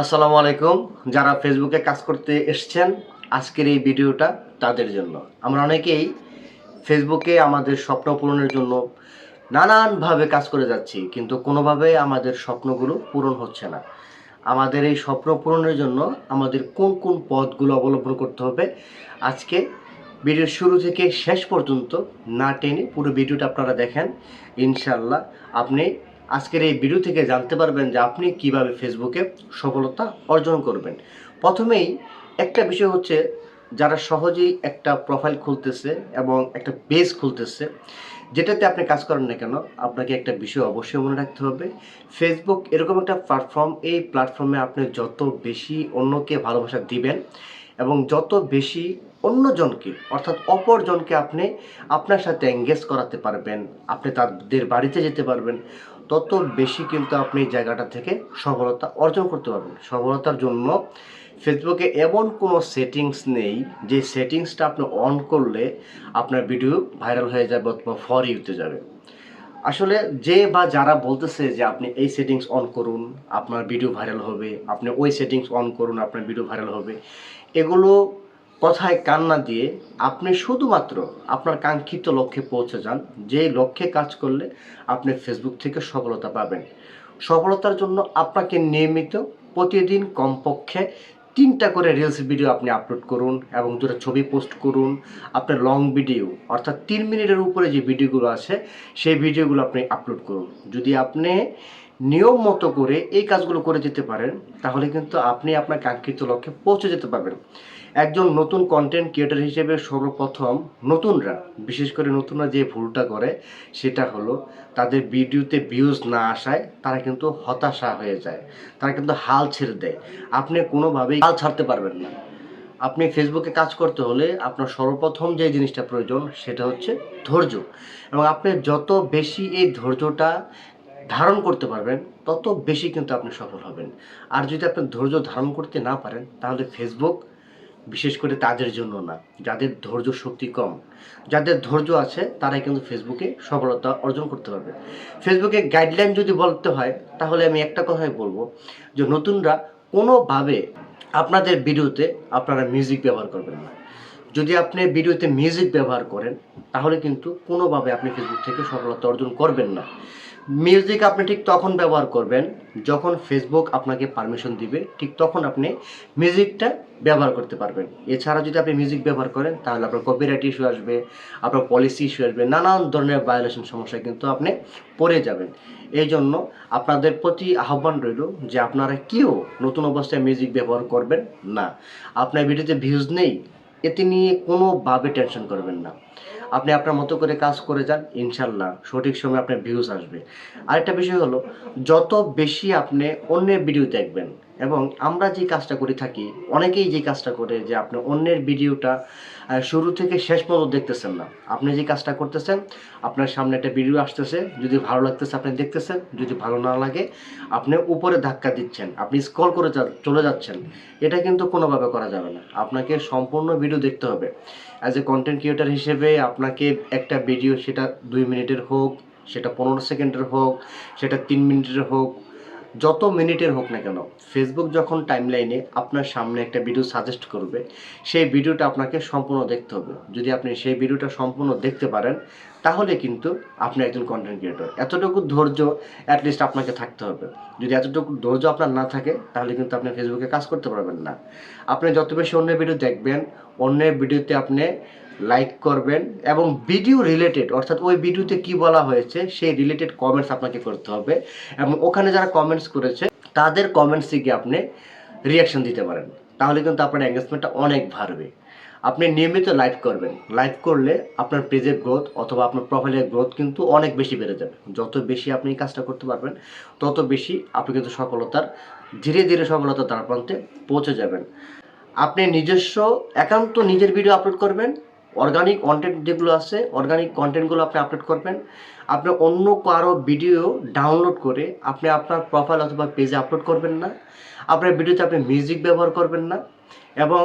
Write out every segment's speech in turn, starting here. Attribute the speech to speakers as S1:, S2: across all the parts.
S1: আসসালামু আলাইকুম। যারা ফেসবুকে কাজ করতে এসছেন, আজকের এই ভিডিওটা তাদের জন্য। আমরা অনেকেই ফেসবুকে আমাদের স্বপ্ন পূরণের জন্য নানানভাবে কাজ করে যাচ্ছি, কিন্তু কোনোভাবে আমাদের স্বপ্নগুলো পূরণ হচ্ছে না। আমাদের এই স্বপ্ন পূরণের জন্য আমাদের কোন কোন পথগুলো অবলম্বন করতে হবে, আজকে ভিডিওর শুরু থেকে শেষ পর্যন্ত না টেনে পুরো ভিডিওটা আপনারা দেখেন। ইনশাল্লাহ আপনি আজকের এই ভিডিও থেকে জানতে পারবেন যে আপনি কীভাবে ফেসবুকে সফলতা অর্জন করবেন। প্রথমেই একটা বিষয় হচ্ছে, যারা সহজেই একটা প্রোফাইল খুলতেছে এবং একটা পেজ খুলতেছে, যেটাতে আপনি কাজ করেন না কেন, আপনাকে একটা বিষয় অবশ্যই মনে রাখতে হবে। ফেসবুক এরকম একটা প্ল্যাটফর্ম এই প্ল্যাটফর্মে আপনি যত বেশি অন্যকে ভালোবাসা দিবেন এবং যত বেশি অন্যজনকে, অর্থাৎ অপরজনকে আপনি আপনার সাথে এঙ্গেজ করাতে পারবেন, আপনি তাদের বাড়িতে যেতে পারবেন তত বেশি কিন্তু আপনি এই জায়গাটা থেকে সফলতা অর্জন করতে পারবেন। সফলতার জন্য ফেসবুকে এমন কোনো সেটিংস নেই, যে সেটিংসটা আপনি অন করলে আপনার ভিডিও ভাইরাল হয়ে যাবে অথবা ফর ইউতে যাবে। আসলে যে বা যারা বলতেছে যে আপনি এই সেটিংস অন করুন, আপনার ভিডিও ভাইরাল হবে, আপনি ওই সেটিংস অন করুন, আপনার ভিডিও ভাইরাল হবে, এগুলো কথায় কান্না দিয়ে আপনি শুধুমাত্র আপনার কাঙ্ক্ষিত লক্ষ্যে পৌঁছে যান। যে লক্ষ্যে কাজ করলে আপনি ফেসবুক থেকে সফলতা পাবেন। সফলতার জন্য আপনাকে নিয়মিত প্রতিদিন কমপক্ষে তিনটা করে রিলস ভিডিও আপনি আপলোড করুন এবং দুটো ছবি পোস্ট করুন। আপনার লং ভিডিও অর্থাৎ তিন মিনিটের উপরে যে ভিডিওগুলো আছে, সেই ভিডিওগুলো আপনি আপলোড করুন। যদি আপনি নিয়ম মতো করে এই কাজগুলো করে যেতে পারেন, তাহলে কিন্তু আপনি আপনার কাঙ্ক্ষিত লক্ষ্যে পৌঁছে যেতে পারবেন। একজন নতুন কন্টেন্ট ক্রিয়েটর হিসেবে সর্বপ্রথম নতুনরা, বিশেষ করে নতুনরা যে ভুলটা করে, সেটা হলো তাদের ভিডিওতে ভিউজ না আসায় তারা কিন্তু হতাশা হয়ে যায়, তারা কিন্তু হাল ছেড়ে দেয়। আপনি কোনোভাবেই হাল ছাড়তে পারবেন না। আপনি ফেসবুকে কাজ করতে হলে আপনার সর্বপ্রথম যে জিনিসটা প্রয়োজন, সেটা হচ্ছে ধৈর্য। এবং আপনি যত বেশি এই ধৈর্যটা ধারণ করতে পারবেন, তত বেশি কিন্তু আপনি সফল হবেন। আর যদি আপনি ধৈর্য ধারণ করতে না পারেন, তাহলে ফেসবুক বিশেষ করে তাদের জন্য না, যাদের ধৈর্য শক্তি কম। যাদের ধৈর্য আছে, তারাই কিন্তু ফেসবুকে সফলতা অর্জন করতে পারবে। ফেসবুকে গাইডলাইন যদি বলতে হয়, তাহলে আমি একটা কথাই বলব যে নতুনরা কোনোভাবে আপনাদের ভিডিওতে আপনারা মিউজিক ব্যবহার করবেন না। যদি আপনি ভিডিওতে মিউজিক ব্যবহার করেন, তাহলে কিন্তু কোনোভাবে আপনি ফেসবুক থেকে সফলতা অর্জন করবেন না। মিউজিক আপনি ঠিক তখন ব্যবহার করবেন, যখন ফেসবুক আপনাকে পারমিশন দিবে, ঠিক তখন আপনি মিউজিকটা ব্যবহার করতে পারবেন। এছাড়া যদি আপনি মিউজিক ব্যবহার করেন, তাহলে আপনার কপিরাইট ইস্যু আসবে, আপনার পলিসি ইস্যু আসবে, নানান ধরনের ভায়োলেশন সমস্যা কিন্তু আপনি পড়ে যাবেন। এই জন্য আপনাদের প্রতি আহ্বান রইল যে আপনারা কেউ নতুন অবস্থায় মিউজিক ব্যবহার করবেন না। আপনার ভিডিওতে ভিউজ নেই, এতে নিয়ে কোনোভাবে টেনশন করবেন না। আপনি আপনার মতো করে কাজ করে যান, ইনশাল্লাহ সঠিক সময় আপনার ভিউজ আসবে। আরেকটা বিষয় হলো, যত বেশি আপনি অন্যের ভিডিও দেখবেন, এবং আমরা যে কাজটা করে থাকি, অনেকেই যে কাজটা করে যে আপনি অন্যের ভিডিওটা শুরু থেকে শেষ পর্যন্ত দেখতেছেন না। আপনি যে কাজটা করতেছেন, আপনার সামনে একটা ভিডিও আসতেছে, যদি ভালো লাগতেছে আপনি দেখতেছেন, যদি ভালো না লাগে, আপনি উপরে ধাক্কা দিচ্ছেন, আপনি স্ক্রল করে চলে যাচ্ছেন, এটা কিন্তু কোনোভাবে করা যাবে না। আপনাকে সম্পূর্ণ ভিডিও দেখতে হবে। অ্যাজ এ কন্টেন্ট ক্রিয়েটার হিসেবে আপনাকে একটা ভিডিও সেটা দুই মিনিটের হোক, সেটা পনেরো সেকেন্ডের হোক, সেটা তিন মিনিটের হোক, যত মিনিটের হোক না কেন ফেসবুক যখন টাইমলাইনে আপনার সামনে একটা ভিডিও সাজেস্ট করবে, সেই ভিডিওটা আপনাকে সম্পূর্ণ দেখতে হবে। যদি আপনি সেই ভিডিওটা সম্পূর্ণ দেখতে পারেন, তাহলে কিন্তু আপনি একজন কন্টেন্ট ক্রিয়েটর এতটুকু ধৈর্য অ্যাটলিস্ট আপনাকে থাকতে হবে। যদি এতটুকু ধৈর্য আপনার না থাকে, তাহলে কিন্তু আপনি ফেসবুকে কাজ করতে পারবেন না। আপনি যত বেশি অন্যের ভিডিও দেখবেন, অন্যের ভিডিওতে আপনি লাইক করবেন এবং ভিডিও রিলেটেড অর্থাৎ ওই ভিডিওতে কি বলা হয়েছে, সেই রিলেটেড কমেন্টস আপনাকে করতে হবে। এবং ওখানে যারা কমেন্টস করেছে, তাদের কমেন্টস থেকে আপনি রিয়াকশন দিতে পারেন। তাহলে কিন্তু আপনার এঙ্গেজমেন্টটা অনেক বাড়বে। আপনি নিয়মিত লাইভ করবেন। লাইভ করলে আপনার পেজের গ্রোথ অথবা আপনার প্রোফাইলের গ্রোথ কিন্তু অনেক বেশি বেড়ে যাবে। যত বেশি আপনি এই কাজটা করতে পারবেন, তত বেশি আপনি কিন্তু সফলতার, ধীরে ধীরে সফলতার দ্বার প্রান্তে পৌঁছে যাবেন। আপনি নিজস্ব একান্ত নিজের ভিডিও আপলোড করবেন অর্গানিক কন্টেন্ট যেগুলো আছে অর্গানিক কন্টেন্টগুলো আপনি আপলোড করবেন। আপনি অন্য কারও ভিডিও ডাউনলোড করে আপনি আপনার প্রোফাইল অথবা পেজে আপলোড করবেন না। আপনার ভিডিওতে আপনি মিউজিক ব্যবহার করবেন না। এবং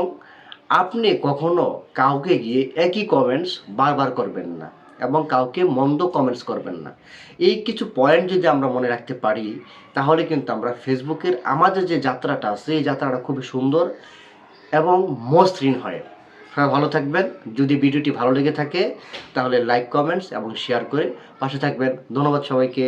S1: আপনি কখনো কাউকে গিয়ে একই কমেন্টস বারবার করবেন না এবং কাউকে মন্দ কমেন্টস করবেন না। এই কিছু পয়েন্ট যদি আমরা মনে রাখতে পারি, তাহলে কিন্তু আমরা ফেসবুকের আমাদের যে যাত্রাটা আছে, এই যাত্রাটা খুবই সুন্দর এবং মসৃণ হয়। সবাই ভালো থাকবেন। যদি ভিডিওটি ভালো লেগে থাকে, তাহলে লাইক কমেন্টস এবং শেয়ার করে পাশে থাকবেন। ধন্যবাদ সবাইকে।